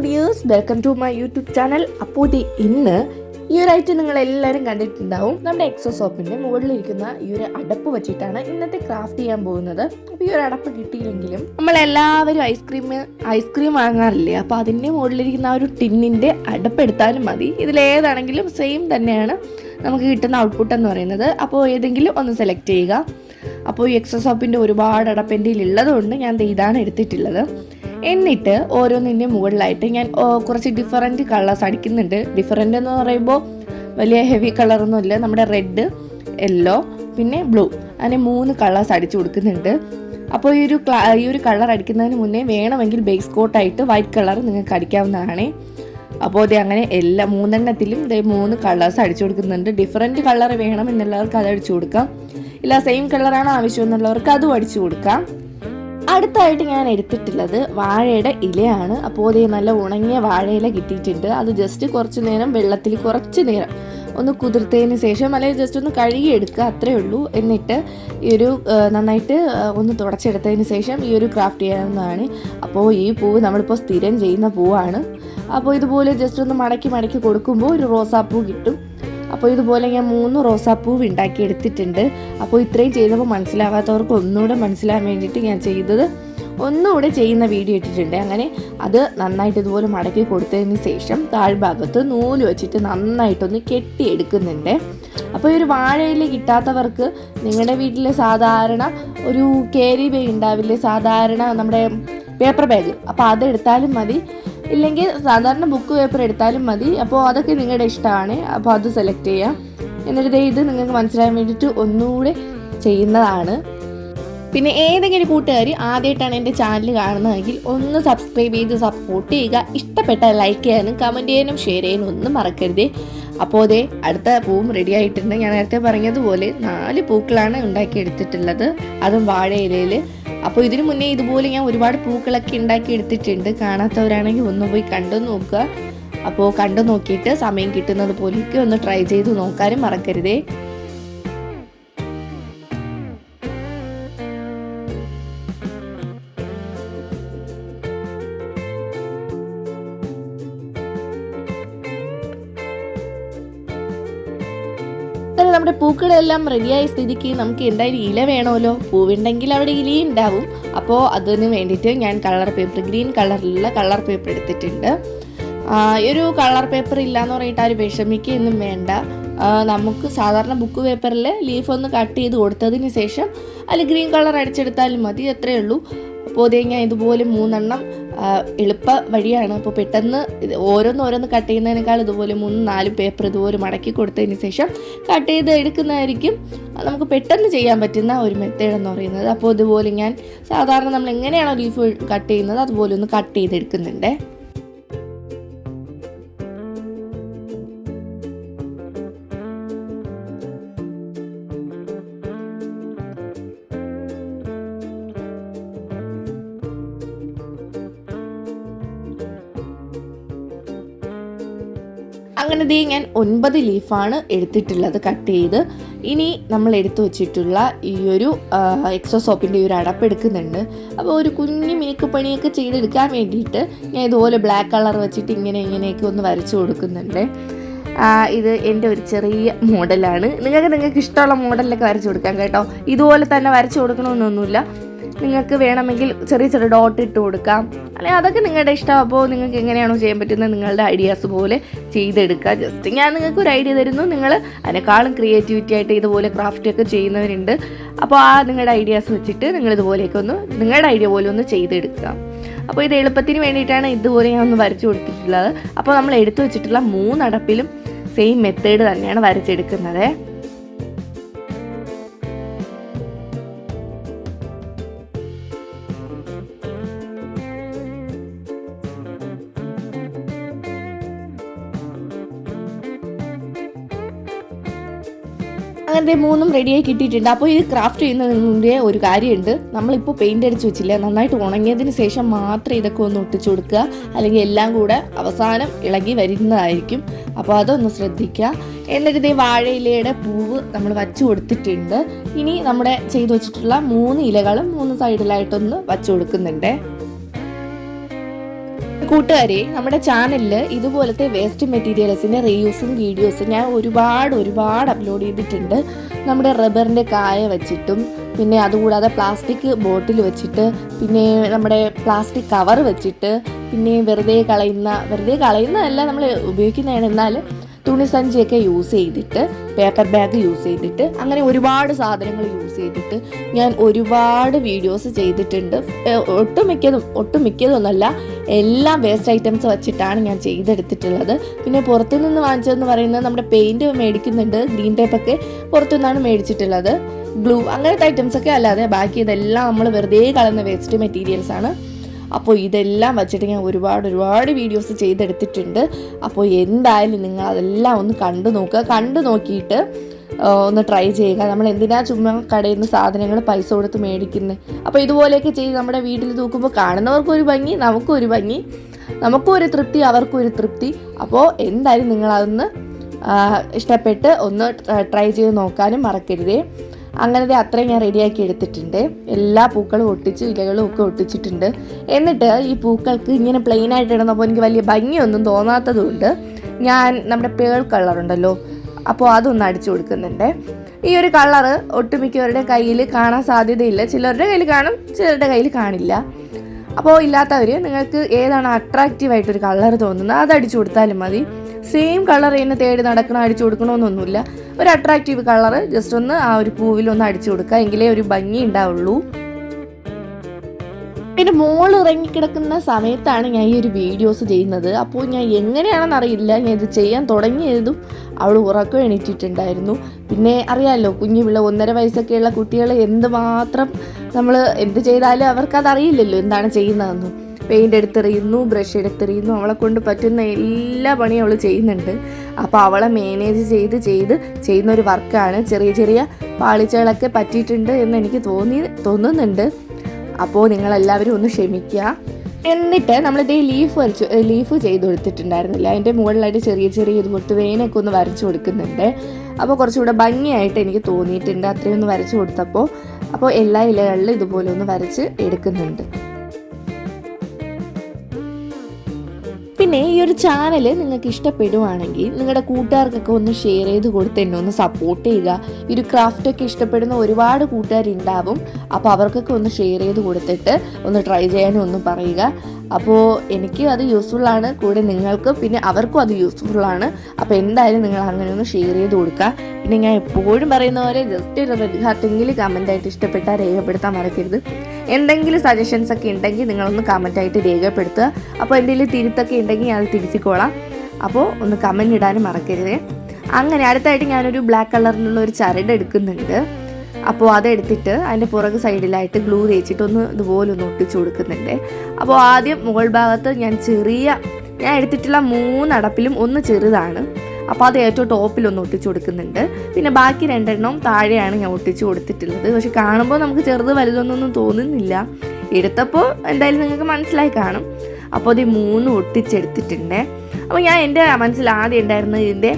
Dears welcome to my YouTube channel അപ്പോൾ ഇത് ഇന്ന് ഈ ഒരു ഐറ്റം നിങ്ങൾ എല്ലാവരും കണ്ടിട്ടുണ്ടാവും. നമ്മുടെ എക്സോ സോപ്പിന്റെ മുകളിലിരിക്കുന്ന ഈ ഒരു അടപ്പ് വെച്ചിട്ടാണ് ഇന്നത്തെ ക്രാഫ്റ്റ് ചെയ്യാൻ പോകുന്നത്. അപ്പോൾ ഈ ഒരു അടപ്പ് കിട്ടിയില്ലെങ്കിലും നമ്മൾ എല്ലാവരും ഐസ്ക്രീം ഐസ്ക്രീം വാങ്ങാറില്ലേ? അപ്പോൾ അതിന്റെ മുകളിലിരിക്കുന്ന ആ ഒരു ടിന്നിന്റെ അടപ്പ് എടുത്താലും മതി. ഇതിലേതാണെങ്കിലും സെയിം തന്നെയാണ് നമുക്ക് കിട്ടുന്ന ഔട്ട്പുട്ട് എന്ന് പറയുന്നത്. അപ്പോൾ ഏതെങ്കിലും ഒന്ന് സെലക്ട് ചെയ്യുക. അപ്പോൾ ഈ എക്സോ സോപ്പിന്റെ ഒരുപാട് അടപ്പ് എന്റെ ഉള്ളതുകൊണ്ട് ഞാൻ ഇതാണ് എടുത്തിട്ടുള്ളത്. എന്നിട്ട് ഓരോന്നിന്റെ മുകളിലായിട്ട് ഞാൻ കുറച്ച് ഡിഫറന്റ് കളേഴ്സ് അടിക്കുന്നുണ്ട്. ഡിഫറന്റ് എന്ന് പറയുമ്പോൾ വലിയ ഹെവി കളറൊന്നുമില്ല നമ്മുടെ റെഡ് യെല്ലോ പിന്നെ ബ്ലൂ അങ്ങനെ മൂന്ന് കളേഴ്സ് അടിച്ചു കൊടുക്കുന്നുണ്ട്. അപ്പോൾ ഈ ഒരു ഈ ഒരു കളർ അടിക്കുന്നതിന് മുന്നേ വേണമെങ്കിൽ ബേസ് കോട്ടായിട്ട് വൈറ്റ് കളർ നിങ്ങൾക്ക് അടിക്കാവുന്നതാണ്. അപ്പോൾ ഇത് അങ്ങനെ എല്ലാ മൂന്നെണ്ണത്തിലും ഇതേ മൂന്ന് കളേഴ്സ് അടിച്ചു കൊടുക്കുന്നുണ്ട്. ഡിഫറെന്റ് കളർ വേണം എന്നുള്ളവർക്ക് അത് അടിച്ചു കൊടുക്കാം. ഇല്ല സെയിം കളറാണ് ആവശ്യം എന്നുള്ളവർക്ക് അതും അടിച്ചു കൊടുക്കാം. അടുത്തായിട്ട് ഞാൻ എടുത്തിട്ടുള്ളത് വാഴയുടെ ഇലയാണ്. അപ്പോൾ അതേ നല്ല ഉണങ്ങിയ വാഴയില കിട്ടിയിട്ടുണ്ട്. അത് ജസ്റ്റ് കുറച്ച് നേരം വെള്ളത്തിൽ കുറച്ച് നേരം ഒന്ന് കുതിർത്തതിന് ശേഷം അല്ലെങ്കിൽ ജസ്റ്റ് ഒന്ന് കഴുകി എടുക്കുക അത്രേ ഉള്ളൂ. എന്നിട്ട് ഈ ഒരു നന്നായിട്ട് ഒന്ന് തുടച്ചെടുത്തതിന് ശേഷം ഈ ഒരു ക്രാഫ്റ്റ് ചെയ്യാവുന്നതാണ്. അപ്പോൾ ഈ പൂവ് നമ്മളിപ്പോൾ സ്ഥിരം ചെയ്യുന്ന പൂവാണ്. അപ്പോൾ ഇതുപോലെ ജസ്റ്റ് ഒന്ന് മടക്കി മടക്കി കൊടുക്കുമ്പോൾ ഒരു റോസാപ്പൂ കിട്ടും. അപ്പോൾ ഇതുപോലെ ഞാൻ മൂന്ന് റോസാപ്പൂവ് ഉണ്ടാക്കി എടുത്തിട്ടുണ്ട്. അപ്പോൾ ഇത്രയും ചെയ്തപ്പോൾ മനസ്സിലാവാത്തവർക്ക് ഒന്നുകൂടെ മനസ്സിലാകാൻ വേണ്ടിയിട്ട് ഞാൻ ചെയ്തത് ഒന്നുകൂടെ ചെയ്യുന്ന വീഡിയോ ഇട്ടിട്ടുണ്ട്. അങ്ങനെ അത് നന്നായിട്ട് ഇതുപോലെ മടക്കി കൊടുത്തതിന് ശേഷം താഴ്ഭാഗത്ത് നൂൽ വെച്ചിട്ട് നന്നായിട്ടൊന്ന് കെട്ടിയെടുക്കുന്നുണ്ട്. അപ്പോൾ ഈ ഒരു വാഴയിൽ കിട്ടാത്തവർക്ക് നിങ്ങളുടെ വീട്ടിൽ സാധാരണ ഒരു കേരി ബേ ഉണ്ടാവില്ലേ? സാധാരണ നമ്മുടെ പേപ്പർ ബാഗ് അപ്പോൾ അതെടുത്താലും മതി. ഇല്ലെങ്കിൽ സാധാരണ ബുക്ക് പേപ്പർ എടുത്താലും മതി. അപ്പോൾ അതൊക്കെ നിങ്ങളുടെ ഇഷ്ടമാണ്. അപ്പോൾ അത് സെലക്ട് ചെയ്യാം. എന്നിട്ട് ഇത് നിങ്ങൾക്ക് മനസ്സിലാകാൻ വേണ്ടിയിട്ട് ഒന്നുകൂടെ ചെയ്യുന്നതാണ്. പിന്നെ ഏതെങ്കിലും കൂട്ടുകാർ ആദ്യമായിട്ടാണ് എന്റെ ചാനൽ കാണുന്നതെങ്കിൽ ഒന്ന് സബ്സ്ക്രൈബ് ചെയ്ത് സപ്പോർട്ട് ചെയ്യുക. ഇഷ്ടപ്പെട്ട ലൈക്ക് ചെയ്യാനും കമന്റ് ചെയ്യാനും ഷെയർ ചെയ്യാനും ഒന്നും മറക്കരുതേ. അപ്പോൾ അതേ അടുത്ത പൂവും റെഡി ആയിട്ടുണ്ട്. ഞാൻ നേരത്തെ പറഞ്ഞതുപോലെ നാല് പൂക്കളാണ് ഉണ്ടാക്കി എടുത്തിട്ടുള്ളത്. അതും വാഴയിലയിൽ അപ്പോൾ ഇതിനു മുന്നേ ഇതുപോലെ ഞാൻ ഒരുപാട് പൂക്കളൊക്കെ ഉണ്ടാക്കി എടുത്തിട്ടുണ്ട്. കാണാത്തവരാണെങ്കിൽ ഒന്ന് പോയി കണ്ടു നോക്കുക. അപ്പോൾ കണ്ടു നോക്കിയിട്ട് സമയം കിട്ടുന്നത് പോലെയൊക്കെ ഒന്ന് ട്രൈ ചെയ്ത് നോക്കാനും മറക്കരുതേ. പൂക്കളെല്ലാം റെഡിയായ സ്ഥിതിക്ക് നമുക്ക് എന്തായാലും ഇല വേണമല്ലോ. പൂവുണ്ടെങ്കിൽ അവിടെ ഇലയും ഉണ്ടാവും. അപ്പോൾ അതിന് വേണ്ടിയിട്ട് ഞാൻ കളർ പേപ്പർ ഗ്രീൻ കളറിലുള്ള കളർ പേപ്പർ എടുത്തിട്ടുണ്ട്. ഒരു കളർ പേപ്പർ ഇല്ലയെന്ന് പറഞ്ഞിട്ട് ആരും വിഷമിക്കുകയൊന്നും വേണ്ട. നമുക്ക് സാധാരണ ബുക്ക് പേപ്പറിൽ ലീഫ് ഒന്ന് കട്ട് ചെയ്ത് കൊടുത്തതിന് ശേഷം അതിൽ ഗ്രീൻ കളർ അടിച്ചെടുത്താലും മതി അത്രയേ ഉള്ളൂ. അപ്പോൾ ഞാൻ ഇതുപോലെ മൂന്നെണ്ണം എളുപ്പ വഴിയാണ്. അപ്പോൾ പെട്ടെന്ന് ഓരോന്നോരോന്ന് ഓരോന്ന് ഓരോന്ന് കട്ട് ചെയ്യുന്നതിനേക്കാൾ ഇതുപോലെ മൂന്ന് നാല് പേപ്പർ ഇതുപോലെ മടക്കി കൊടുത്തതിന് ശേഷം കട്ട് ചെയ്ത് എടുക്കുന്നതായിരിക്കും. നമുക്ക് പെട്ടെന്ന് ചെയ്യാൻ പറ്റുന്ന ഒരു മെത്തേഡ് എന്ന് പറയുന്നത്. അപ്പോൾ ഇതുപോലെ ഞാൻ സാധാരണ നമ്മൾ എങ്ങനെയാണോ ലീഫ് കട്ട് ചെയ്യുന്നത് അതുപോലെ ഒന്ന് കട്ട് ചെയ്തെടുക്കുന്നുണ്ട്. അങ്ങനെ ദേ ഞാൻ ഒൻപത് ലീഫാണ് എടുത്തിട്ടുള്ളത് കട്ട് ചെയ്ത്. ഇനി നമ്മൾ എടുത്തു വെച്ചിട്ടുള്ള ഈ ഒരു എക്സോ സോപ്പിന്റെ ഒരു അടപ്പ് എടുക്കുന്നുണ്ട്. അപ്പോൾ ഒരു കുഞ്ഞു മേക്ക് പണിയൊക്കെ ചെയ്തെടുക്കാൻ വേണ്ടിയിട്ട് ഞാൻ ഇതുപോലെ ബ്ലാക്ക് കളർ വെച്ചിട്ട് ഇങ്ങനെ ഇങ്ങനെയൊക്കെ ഒന്ന് വരച്ചു കൊടുക്കുന്നുണ്ട്. ഇത് എന്റെ ഒരു ചെറിയ മോഡലാണ്. നിങ്ങൾക്ക് നിങ്ങൾക്ക് ഇഷ്ടമുള്ള മോഡലിലൊക്കെ വരച്ചു കൊടുക്കാം കേട്ടോ. ഇതുപോലെ തന്നെ വരച്ചു കൊടുക്കണമെന്നൊന്നുമില്ല. നിങ്ങൾക്ക് വേണമെങ്കിൽ ചെറിയ ചെറിയ ഡോട്ട് ഇട്ട് കൊടുക്കാം. അല്ലെങ്കിൽ അതൊക്കെ നിങ്ങളുടെ ഇഷ്ടം. അപ്പോൾ നിങ്ങൾക്ക് എങ്ങനെയാണോ ചെയ്യാൻ പറ്റുന്നത് നിങ്ങളുടെ ഐഡിയാസ് പോലെ ചെയ്തെടുക്കുക. ജസ്റ്റ് ഞാൻ നിങ്ങൾക്ക് ഒരു ഐഡിയ തരുന്നു. നിങ്ങൾ അതിനേക്കാളും ക്രിയേറ്റിവിറ്റി ആയിട്ട് ഇതുപോലെ ക്രാഫ്റ്റ് ഒക്കെ ചെയ്യുന്നവരുണ്ട്. അപ്പോൾ ആ നിങ്ങളുടെ ഐഡിയാസ് വെച്ചിട്ട് നിങ്ങൾ ഇതുപോലെയൊക്കെ ഒന്ന് നിങ്ങളുടെ ഐഡിയ പോലെ ഒന്ന് ചെയ്തെടുക്കുക. അപ്പോൾ ഇത് എളുപ്പത്തിന് വേണ്ടിയിട്ടാണ് ഇതുപോലെ ഞാൻ ഒന്ന് വരച്ചു കൊടുത്തിട്ടുള്ളത്. അപ്പോൾ നമ്മൾ എടുത്തു വെച്ചിട്ടുള്ള മൂന്നടപ്പിലും സെയിം മെത്തേഡ് തന്നെയാണ് വരച്ചെടുക്കുന്നത്. അങ്ങനത്തെ മൂന്നും റെഡിയായി കിട്ടിയിട്ടുണ്ട്. അപ്പോൾ ഇത് ക്രാഫ്റ്റ് ചെയ്യുന്നതിന് മുമ്പേ ഒരു കാര്യമുണ്ട്. നമ്മളിപ്പോൾ പെയിന്റ് അടിച്ച് വെച്ചില്ല. നന്നായിട്ട് ഉണങ്ങിയതിന് ശേഷം മാത്രം ഇതൊക്കെ ഒന്ന് ഒട്ടിച്ചു കൊടുക്കുക. അല്ലെങ്കിൽ എല്ലാം കൂടെ അവസാനം ഇളകി വരുന്നതായിരിക്കും. അപ്പോൾ അതൊന്ന് ശ്രദ്ധിക്കുക. എന്നിട്ട് ഇതേ വാഴയിലയുടെ പൂവ് നമ്മൾ വച്ചു കൊടുത്തിട്ടുണ്ട്. ഇനി നമ്മുടെ ചെയ്തു വെച്ചിട്ടുള്ള മൂന്ന് ഇലകളും മൂന്ന് സൈഡിലായിട്ടൊന്ന് വച്ചു കൊടുക്കുന്നുണ്ട്. കൂട്ടുകാരെ നമ്മുടെ ചാനലിൽ ഇതുപോലത്തെ വേസ്റ്റ് മെറ്റീരിയൽസിന്റെ റീയൂസും വീഡിയോസും ഞാൻ ഒരുപാട് ഒരുപാട് അപ്ലോഡ് ചെയ്തിട്ടുണ്ട്. നമ്മുടെ റബ്ബറിന്റെ കായ വെച്ചിട്ടും പിന്നെ അതുകൂടാതെ പ്ലാസ്റ്റിക് ബോട്ടിൽ വെച്ചിട്ട് പിന്നെ നമ്മുടെ പ്ലാസ്റ്റിക് കവർ വെച്ചിട്ട് പിന്നെ വെറുതെ കളയുന്ന വെറുതെ കളയുന്നതല്ല നമ്മൾ ഉപയോഗിക്കുന്നതാണ്. എന്നാൽ തുണിസഞ്ചിയൊക്കെ യൂസ് ചെയ്തിട്ട് പേപ്പർ ബാഗ് യൂസ് ചെയ്തിട്ട് അങ്ങനെ ഒരുപാട് സാധനങ്ങൾ യൂസ് ചെയ്തിട്ട് ഞാൻ ഒരുപാട് വീഡിയോസ് ചെയ്തിട്ടുണ്ട്. ഒട്ടുമിക്കതും ഒട്ടുമിക്കതൊന്നല്ല എല്ലാം വേസ്റ്റ് ഐറ്റംസ് വെച്ചിട്ടാണ് ഞാൻ ചെയ്തെടുത്തിട്ടുള്ളത്. പിന്നെ പുറത്തു നിന്ന് വാങ്ങിച്ചതെന്ന് പറയുന്നത് നമ്മുടെ പെയിന്റ് മേടിക്കുന്നുണ്ട് ഗ്രീൻ ടേപ്പൊക്കെ പുറത്തു നിന്നാണ് മേടിച്ചിട്ടുള്ളത്. ഗ്ലൂ അങ്ങനത്തെ ഐറ്റംസ് ഒക്കെ അല്ലാതെ ബാക്കി ഇതെല്ലാം നമ്മൾ വെറുതെ കളയുന്ന വേസ്റ്റ് മെറ്റീരിയൽസ് ആണ്. അപ്പോൾ ഇതെല്ലാം വെച്ചിട്ട് ഞാൻ ഒരുപാട് ഒരുപാട് വീഡിയോസ് ചെയ്തെടുത്തിട്ടുണ്ട്. അപ്പോൾ എന്തായാലും നിങ്ങൾ അതെല്ലാം ഒന്ന് കണ്ടു നോക്കുക. കണ്ടു നോക്കിയിട്ട് ഒന്ന് ട്രൈ ചെയ്യുക. നമ്മൾ എന്തിനാ ചുമ്മാ കടയിൽ നിന്ന് സാധനങ്ങൾ പൈസ കൊടുത്ത് മേടിക്കുന്നത് അപ്പോൾ ഇതുപോലെയൊക്കെ ചെയ്ത് നമ്മുടെ വീട്ടിൽ തൂക്കുമ്പോൾ കാണുന്നവർക്കും ഒരു ഭംഗി നമുക്കും ഒരു ഭംഗി. നമുക്കും ഒരു തൃപ്തി അവർക്കും ഒരു തൃപ്തി. അപ്പോൾ എന്തായാലും നിങ്ങളതൊന്ന് ഇഷ്ടപ്പെട്ട് ഒന്ന് ട്രൈ ചെയ്ത് നോക്കാനും മറക്കരുതേ. അങ്ങനത്തെ അത്രയും ഞാൻ റെഡിയാക്കി എടുത്തിട്ടുണ്ട്. എല്ലാ പൂക്കളും ഒട്ടിച്ച് ഇലകളും ഒക്കെ ഒട്ടിച്ചിട്ടുണ്ട്. എന്നിട്ട് ഈ പൂക്കൾക്ക് ഇങ്ങനെ പ്ലെയിൻ ആയിട്ട് ഇടുന്നപ്പോൾ എനിക്ക് വലിയ ഭംഗിയൊന്നും തോന്നാത്തതുകൊണ്ട് ഞാൻ നമ്മുടെ പേൾ കളറുണ്ടല്ലോ അപ്പോൾ അതൊന്ന് അടിച്ചു കൊടുക്കുന്നുണ്ട്. ഈ ഒരു കളറ് ഒട്ടുമിക്കവരുടെ കയ്യിൽ കാണാൻ സാധ്യതയില്ല. ചിലരുടെ കയ്യിൽ കാണും ചിലരുടെ കയ്യിൽ കാണില്ല. അപ്പോൾ ഇല്ലാത്തവർ നിങ്ങൾക്ക് ഏതാണ് അട്രാക്റ്റീവ് ആയിട്ടൊരു കളർ തോന്നുന്നത് അത് അടിച്ചു കൊടുത്താലും മതി. സെയിം കളർ തന്നെ തേടി നടക്കണം അടിച്ചു കൊടുക്കണമെന്നൊന്നുമില്ല ഒരു അട്രാക്റ്റീവ് കളർ ജസ്റ്റ് ഒന്ന് ആ ഒരു പൂവിൽ ഒന്ന് അടിച്ചു കൊടുക്കുക എങ്കിലേ ഒരു ഭംഗി ഉണ്ടാവുള്ളൂ. പിന്നെ മോൾ ഇറങ്ങിക്കിടക്കുന്ന സമയത്താണ് ഞാൻ ഈ ഒരു വീഡിയോസ് ചെയ്യുന്നത്. അപ്പോൾ ഞാൻ എങ്ങനെയാണെന്ന് അറിയില്ല. ഞാൻ ഇത് ചെയ്യാൻ തുടങ്ങിയതും അവൾ ഉറക്കം എണീറ്റിട്ടുണ്ടായിരുന്നു. പിന്നെ അറിയാമല്ലോ കുഞ്ഞു പിള്ള ഒന്നര വയസ്സൊക്കെയുള്ള കുട്ടികൾ എന്തുമാത്രം നമ്മൾ എന്ത് ചെയ്താലും അവർക്കത് അറിയില്ലല്ലോ എന്താണ് ചെയ്യുന്നതെന്നും. പെയിന്റ് എടുത്തെറിയുന്നു ബ്രഷ് എടുത്തെറിയുന്നു അവളെ കൊണ്ട് പറ്റുന്ന എല്ലാ പണിയും അവൾ ചെയ്യുന്നുണ്ട്. അപ്പോൾ അവളെ മാനേജ് ചെയ്ത് ചെയ്ത് ചെയ്യുന്ന ഒരു വർക്കാണ്. ചെറിയ ചെറിയ പാളിച്ചകളൊക്കെ പറ്റിയിട്ടുണ്ട് എന്ന് എനിക്ക് തോന്നി തോന്നുന്നുണ്ട്. അപ്പോൾ നിങ്ങളെല്ലാവരും ഒന്ന് ക്ഷമിക്കുക. എന്നിട്ട് നമ്മളിത് ലീഫ് വരച്ചു ലീഫ് ചെയ്ത് കൊടുത്തിട്ടുണ്ടായിരുന്നില്ല. അതിന്റെ മുകളിലായിട്ട് ചെറിയ ചെറിയ ഇതുപോലത്തെ വേനൊക്കെ ഒന്ന് വരച്ചു കൊടുക്കുന്നുണ്ട്. അപ്പോൾ കുറച്ചുകൂടെ ഭംഗിയായിട്ട് എനിക്ക് തോന്നിയിട്ടുണ്ട് അത്രയും ഒന്ന് വരച്ചു കൊടുത്തപ്പോൾ. അപ്പോൾ എല്ലാ ഇലകളിലും ഇതുപോലെ ഒന്ന് വരച്ച് എടുക്കുന്നുണ്ട്. പിന്നെ ഈ ഒരു ചാനൽ നിങ്ങൾക്ക് ഇഷ്ടപ്പെടുവാണെങ്കിൽ നിങ്ങളുടെ കൂട്ടുകാർക്കൊക്കെ ഒന്ന് ഷെയർ ചെയ്ത് കൊടുത്ത് എന്നെ ഒന്ന് സപ്പോർട്ട് ചെയ്യുക. ഈ ഒരു ക്രാഫ്റ്റൊക്കെ ഇഷ്ടപ്പെടുന്ന ഒരുപാട് കൂട്ടുകാരുണ്ടാവും. അപ്പോൾ അവർക്കൊക്കെ ഒന്ന് ഷെയർ ചെയ്ത് കൊടുത്തിട്ട് ഒന്ന് ട്രൈ ചെയ്യാനും ഒന്ന് പറയുക. അപ്പോൾ എനിക്ക് അത് യൂസ്ഫുൾ ആണ് കൂടെ നിങ്ങൾക്ക് പിന്നെ അവർക്കും അത് യൂസ്ഫുൾ ആണ്. അപ്പോൾ എന്തായാലും നിങ്ങൾ അങ്ങനെ ഒന്ന് ഷെയർ ചെയ്ത് കൊടുക്കുക. പിന്നെ ഞാൻ എപ്പോഴും പറയുന്ന പോലെ ജസ്റ്റ് ഒരു റെഡ് ഹാർട്ടെങ്കിലും കമന്റായിട്ട് ഇഷ്ടപ്പെട്ടാൽ രേഖപ്പെടുത്താൻ മറക്കരുത്. എന്തെങ്കിലും സജഷൻസ് ഒക്കെ ഉണ്ടെങ്കിൽ നിങ്ങളൊന്ന് കമന്റായിട്ട് രേഖപ്പെടുത്തുക. അപ്പോൾ എന്തെങ്കിലും തിരുത്തൊക്കെ ഉണ്ടെങ്കിൽ ഞാൻ അത് തിരുത്തിക്കോളാം. അപ്പോൾ ഒന്ന് കമന്റ് ഇടാനും മറക്കരുത്. അങ്ങനെ അടുത്തായിട്ട് ഞാനൊരു ബ്ലാക്ക് കളറിലുള്ള ഒരു ചരട് എടുക്കുന്നുണ്ട്. അപ്പോൾ അതെടുത്തിട്ട് അതിന്റെ പുറകു സൈഡിലായിട്ട് ഗ്ലൂ തേച്ചിട്ടൊന്ന് ഇതുപോലെ ഒന്ന് ഒട്ടിച്ചു കൊടുക്കുന്നുണ്ട്. അപ്പോൾ ആദ്യം മുകൾ ഭാഗത്ത് ഞാൻ ചെറിയ ഞാൻ എടുത്തിട്ടുള്ള മൂന്നടപ്പിലും ഒന്ന് ചെറുതാണ്. അപ്പോൾ അത് ഏറ്റവും ടോപ്പിലൊന്ന് ഒട്ടിച്ചു കൊടുക്കുന്നുണ്ട്. പിന്നെ ബാക്കി രണ്ടെണ്ണവും താഴെയാണ് ഞാൻ ഒട്ടിച്ചു കൊടുത്തിട്ടുള്ളത്. പക്ഷെ കാണുമ്പോൾ നമുക്ക് ചെറുത് വലുതൊന്നും തോന്നുന്നില്ല. എടുത്തപ്പോൾ എന്തായാലും നിങ്ങൾക്ക് മനസ്സിലായി കാണും. അപ്പോൾ ഈ മൂന്ന് ഒട്ടിച്ചെടുത്തിട്ടുണ്ട് അപ്പോൾ ഞാൻ എന്റെ മനസ്സിൽ ആദ്യം ഉണ്ടായിരുന്നത് ഇതിന്റെ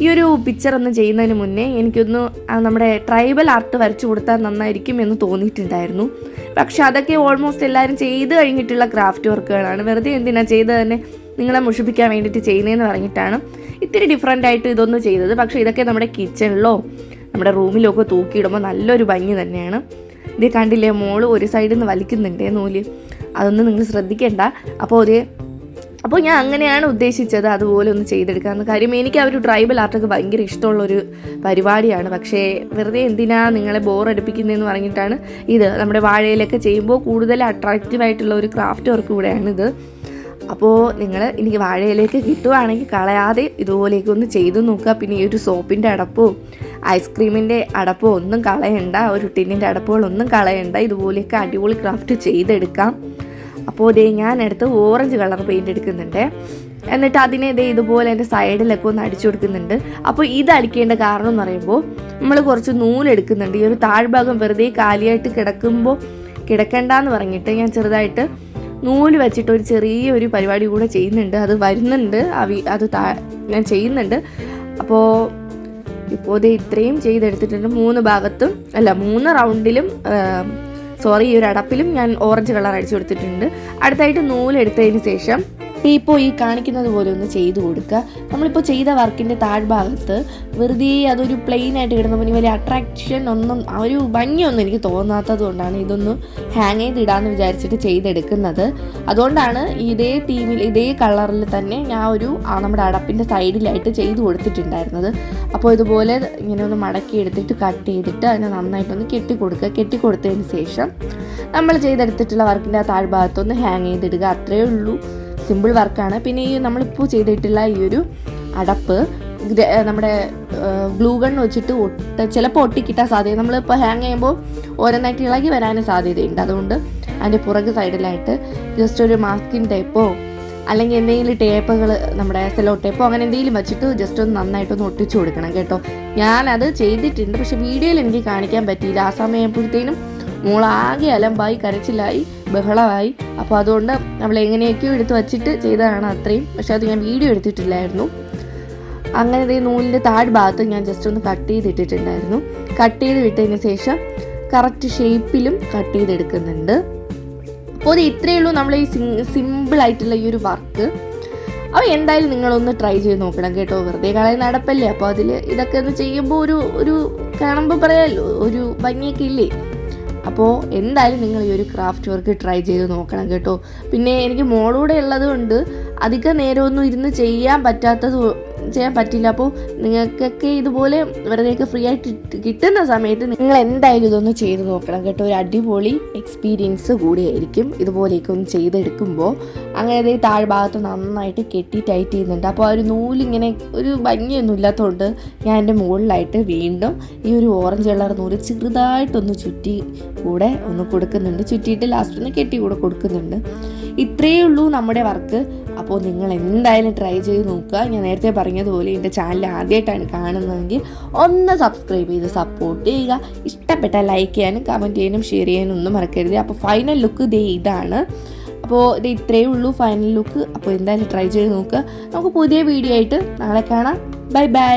ഈ ഒരു പിക്ചർ ഒന്ന് ചെയ്യുന്നതിന് മുന്നേ എനിക്കൊന്ന് നമ്മുടെ ട്രൈബൽ ആർട്ട് വരച്ചു കൊടുത്താൽ നന്നായിരിക്കും എന്ന് തോന്നിയിട്ടുണ്ടായിരുന്നു. പക്ഷെ അതൊക്കെ ഓൾമോസ്റ്റ് എല്ലാവരും ചെയ്ത് കഴിഞ്ഞിട്ടുള്ള ക്രാഫ്റ്റ് വർക്കുകളാണ് വെറുതെ എന്തിനാ ചെയ്ത് തന്നെ നിങ്ങളെ മുഷിപ്പിക്കാൻ വേണ്ടിയിട്ട് ചെയ്യുന്നതെന്ന് പറഞ്ഞിട്ടാണ് ഇത്തിരി ഡിഫറെന്റ് ആയിട്ട് ഇതൊന്ന് ചെയ്തത്. പക്ഷേ ഇതൊക്കെ നമ്മുടെ കിച്ചണിലോ നമ്മുടെ റൂമിലോ ഒക്കെ തൂക്കിയിടുമ്പോൾ നല്ലൊരു ഭംഗി തന്നെയാണ്. ഇത് കണ്ടില്ലേ മോൾ ഒരു സൈഡിൽ നിന്ന് വലിക്കുന്നുണ്ടേ നൂൽ. അതൊന്നും നിങ്ങൾ ശ്രദ്ധിക്കേണ്ട. അപ്പോൾ ഒരു അപ്പോൾ ഞാൻ അങ്ങനെയാണ് ഉദ്ദേശിച്ചത് അതുപോലെ ഒന്ന് ചെയ്തെടുക്കാമെന്ന് കാര്യം എനിക്ക് ആ ഒരു ട്രൈബൽ ആർട്ടൊക്കെ ഭയങ്കര ഇഷ്ടമുള്ളൊരു പരിപാടിയാണ്. പക്ഷേ വെറുതെ എന്തിനാ നിങ്ങളെ ബോർ അടുപ്പിക്കുന്നതെന്ന് പറഞ്ഞിട്ടാണ് ഇത് നമ്മുടെ വാഴയിലൊക്കെ ചെയ്യുമ്പോൾ കൂടുതൽ അട്രാക്റ്റീവായിട്ടുള്ള ഒരു ക്രാഫ്റ്റ് വർക്ക് കൂടെയാണിത് അപ്പോൾ നിങ്ങൾ എനിക്ക് വാഴയിലേക്ക് കിട്ടുവാണെങ്കിൽ കളയാതെ ഇതുപോലെയൊക്കെ ഒന്ന് ചെയ്തു നോക്കുക. പിന്നെ ഈ ഒരു സോപ്പിന്റെ അടപ്പോ ഐസ്ക്രീമിന്റെ അടപ്പോ ഒന്നും കളയണ്ട. ഒരു ടിന്നിന്റെ അടപ്പുകളൊന്നും കളയണ്ട. ഇതുപോലെയൊക്കെ അടിപൊളി ക്രാഫ്റ്റ് ചെയ്തെടുക്കാം. അപ്പോൾ ഇതേ ഞാൻ എടുത്ത് ഓറഞ്ച് കളർ പെയിന്റ് എടുക്കുന്നുണ്ട്. എന്നിട്ട് അതിനെ ഇതേ ഇതുപോലെ എന്റെ സൈഡിലൊക്കെ ഒന്ന് അടിച്ചു കൊടുക്കുന്നുണ്ട്. അപ്പോൾ ഇത് അടിക്കേണ്ട കാരണം എന്ന് പറയുമ്പോൾ നമ്മൾ കുറച്ച് നൂലെടുക്കുന്നുണ്ട് ഈ ഒരു താഴ്ഭാഗം വെറുതെ കാലിയായിട്ട് കിടക്കുമ്പോൾ കിടക്കണ്ടെന്ന് പറഞ്ഞിട്ട് ഞാൻ ചെറുതായിട്ട് നൂൽ വെച്ചിട്ട് ഒരു ചെറിയൊരു പരിപാടി കൂടെ ചെയ്യുന്നുണ്ട്. അത് വരുന്നുണ്ട്. അത് ഞാൻ ചെയ്യുന്നുണ്ട്. അപ്പോൾ ഇപ്പോൾ ഇത് ഇത്രയും ചെയ്തെടുത്തിട്ടുണ്ട്. മൂന്ന് ഭാഗത്തും അല്ല മൂന്ന് റൗണ്ടിലും സോറി ഈ ഒരു അടപ്പിലും ഞാൻ ഓറഞ്ച് കളർ അടിച്ചു കൊടുത്തിട്ടുണ്ട്. അടുത്തായിട്ട് നൂലെടുത്തതിന് ശേഷം ഇപ്പോൾ ഈ കാണിക്കുന്നത് പോലെ ഒന്ന് ചെയ്ത് കൊടുക്കുക. നമ്മളിപ്പോൾ ചെയ്ത വർക്കിന്റെ താഴ്ഭാഗത്ത് വെറുതെ അതൊരു പ്ലെയിൻ ആയിട്ട് കിടന്നപ്പോൾ ഇനി വലിയ അട്രാക്ഷൻ ഒന്നും ഒരു ഭംഗിയൊന്നും എനിക്ക് തോന്നാത്തത് കൊണ്ടാണ് ഇതൊന്ന് ഹാങ് ചെയ്തിടാന്ന് വിചാരിച്ചിട്ട് ചെയ്തെടുക്കുന്നത്. അതുകൊണ്ടാണ് ഇതേ തീമിൽ ഇതേ കളറിൽ തന്നെ ഞാൻ ഒരു നമ്മുടെ അടപ്പിന്റെ സൈഡിലായിട്ട് ചെയ്ത് കൊടുത്തിട്ടുണ്ടായിരുന്നത്. അപ്പോൾ ഇതുപോലെ ഇങ്ങനെ ഒന്ന് മടക്കി എടുത്തിട്ട് കട്ട് ചെയ്തിട്ട് അതിനെ നന്നായിട്ടൊന്ന് കെട്ടിക്കൊടുക്കുക കെട്ടിക്കൊടുത്തതിന് കെട്ടി കൊടുത്തതിന് ശേഷം നമ്മൾ ചെയ്തെടുത്തിട്ടുള്ള വർക്കിന്റെ ആ താഴ്ഭാഗത്തൊന്ന് ഹാങ് ചെയ്തിടുക. അത്രയേ ഉള്ളൂ. സിമ്പിൾ വർക്കാണ്. പിന്നെ ഈ നമ്മളിപ്പോൾ ചെയ്തിട്ടുള്ള ഈ ഒരു അടപ്പ് നമ്മുടെ ഗ്ലൂ ഗൺ വെച്ചിട്ട് ഒട്ട ചിലപ്പോൾ ഒട്ടിക്കിട്ടാൻ സാധ്യത നമ്മളിപ്പോൾ ഹാങ് ചെയ്യുമ്പോൾ ഓരോന്നായിട്ട് ഇളകി വരാനും സാധ്യതയുണ്ട്. അതുകൊണ്ട് അതിന്റെ പുറക് സൈഡിലായിട്ട് ജസ്റ്റ് ഒരു മാസ്കിൻ ടേപ്പോ അല്ലെങ്കിൽ എന്തെങ്കിലും ടേപ്പുകൾ നമ്മുടെ സെലോ ടേപ്പോ അങ്ങനെ എന്തെങ്കിലും വെച്ചിട്ട് ജസ്റ്റ് ഒന്ന് നന്നായിട്ടൊന്ന് ഒട്ടിച്ചു കൊടുക്കണം കേട്ടോ. ഞാനത് ചെയ്തിട്ടുണ്ട്. പക്ഷേ വീഡിയോയിൽ എനിക്ക് കാണിക്കാൻ പറ്റിയില്ല. ആ സമയപ്പോഴത്തേനും മോളാകെ അലമ്പായി കരച്ചിലായി ബഹളമായി. അപ്പോൾ അതുകൊണ്ട് നമ്മൾ എങ്ങനെയൊക്കെയോ എടുത്ത് വച്ചിട്ട് ചെയ്തതാണ് അത്രയും. പക്ഷെ അത് ഞാൻ വീഡിയോ എടുത്തിട്ടില്ലായിരുന്നു. അങ്ങനെ ഈ നൂലിന്റെ താഴ് ഭാഗത്ത് ഞാൻ ജസ്റ്റ് ഒന്ന് കട്ട് ചെയ്തിട്ടിട്ടുണ്ടായിരുന്നു കട്ട് ചെയ്ത് വിട്ടതിന് ശേഷം കറക്റ്റ് ഷേപ്പിലും കട്ട് ചെയ്തെടുക്കുന്നുണ്ട് അപ്പോൾ ഇത് ഇത്രയേ ഉള്ളൂ നമ്മൾ ഈ സിമ്പിൾ ആയിട്ടുള്ള ഈ ഒരു വർക്ക് അപ്പോൾ എന്തായാലും നിങ്ങളൊന്ന് ട്രൈ ചെയ്ത് നോക്കണം കേട്ടോ. വെറുതെ കളയുന്ന നടപ്പല്ലേ? അപ്പോൾ അതിൽ ഇതൊക്കെ ഒന്ന് ചെയ്യുമ്പോൾ ഒരു ഒരു കാണുമ്പോൾ പറയാമല്ലോ ഒരു ഭംഗിയൊക്കെ ഇല്ലേ? അപ്പോൾ എന്തായാലും നിങ്ങൾ ഈ ഒരു ക്രാഫ്റ്റ് വർക്ക് ട്രൈ ചെയ്ത് നോക്കണം കേട്ടോ. പിന്നെ എനിക്ക് മോളൂടെ ഉള്ളത് കൊണ്ട് അധിക നേരമൊന്നും ഇരുന്ന് ചെയ്യാൻ പറ്റാത്തത് ചെയ്യാൻ പറ്റില്ല. അപ്പോൾ നിങ്ങൾക്കൊക്കെ ഇതുപോലെ വെറുതെയൊക്കെ ഫ്രീ ആയിട്ട് കിട്ടുന്ന സമയത്ത് നിങ്ങൾ എന്തായാലും ഇതൊന്ന് ചെയ്ത് നോക്കണം കേട്ടോ. ഒരു അടിപൊളി എക്സ്പീരിയൻസ് കൂടിയായിരിക്കും ഇതുപോലെയൊക്കെ ഒന്ന് ചെയ്തെടുക്കുമ്പോൾ അങ്ങനെ താഴ്ഭാഗത്ത് നന്നായിട്ട് കെട്ടി ടൈറ്റ് ചെയ്യുന്നുണ്ട്. അപ്പോൾ ആ ഒരു നൂലിങ്ങനെ ഒരു ഭംഗിയൊന്നും ഇല്ലാത്തതുകൊണ്ട് ഞാൻ എന്റെ മുകളിലായിട്ട് വീണ്ടും ഈ ഒരു ഓറഞ്ച് കളർ നൂൽ ചെറുതായിട്ടൊന്ന് ചുറ്റി കൂടെ ഒന്ന് കൊടുക്കുന്നുണ്ട്. ചുറ്റിയിട്ട് ലാസ്റ്റ് ഒന്ന് കെട്ടി കൂടെ കൊടുക്കുന്നുണ്ട്. ഇത്രയേ ഉള്ളൂ നമ്മുടെ വർക്ക് അപ്പോൾ നിങ്ങൾ എന്തായാലും ട്രൈ ചെയ്ത് നോക്കുക. ഞാൻ നേരത്തെ പറഞ്ഞതുപോലെ എന്റെ ചാനൽ ആദ്യമായിട്ടാണ് കാണുന്നതെങ്കിൽ ഒന്ന് സബ്സ്ക്രൈബ് ചെയ്ത് സപ്പോർട്ട് ചെയ്യുക. ഇഷ്ടപ്പെട്ട ലൈക്ക് ചെയ്യാനും കമന്റ് ചെയ്യാനും ഷെയർ ചെയ്യാനും ഒന്നും മറക്കരുത്. അപ്പോൾ ഫൈനൽ ലുക്ക് ദേ ഇതാണ്. അപ്പോൾ ഇത് ഇത്രയേ ഉള്ളൂ ഫൈനൽ ലുക്ക് അപ്പോൾ എന്തായാലും ട്രൈ ചെയ്ത് നോക്കുക. നമുക്ക് പുതിയ വീഡിയോ ആയിട്ട് നാളെ കാണാം. Bye bye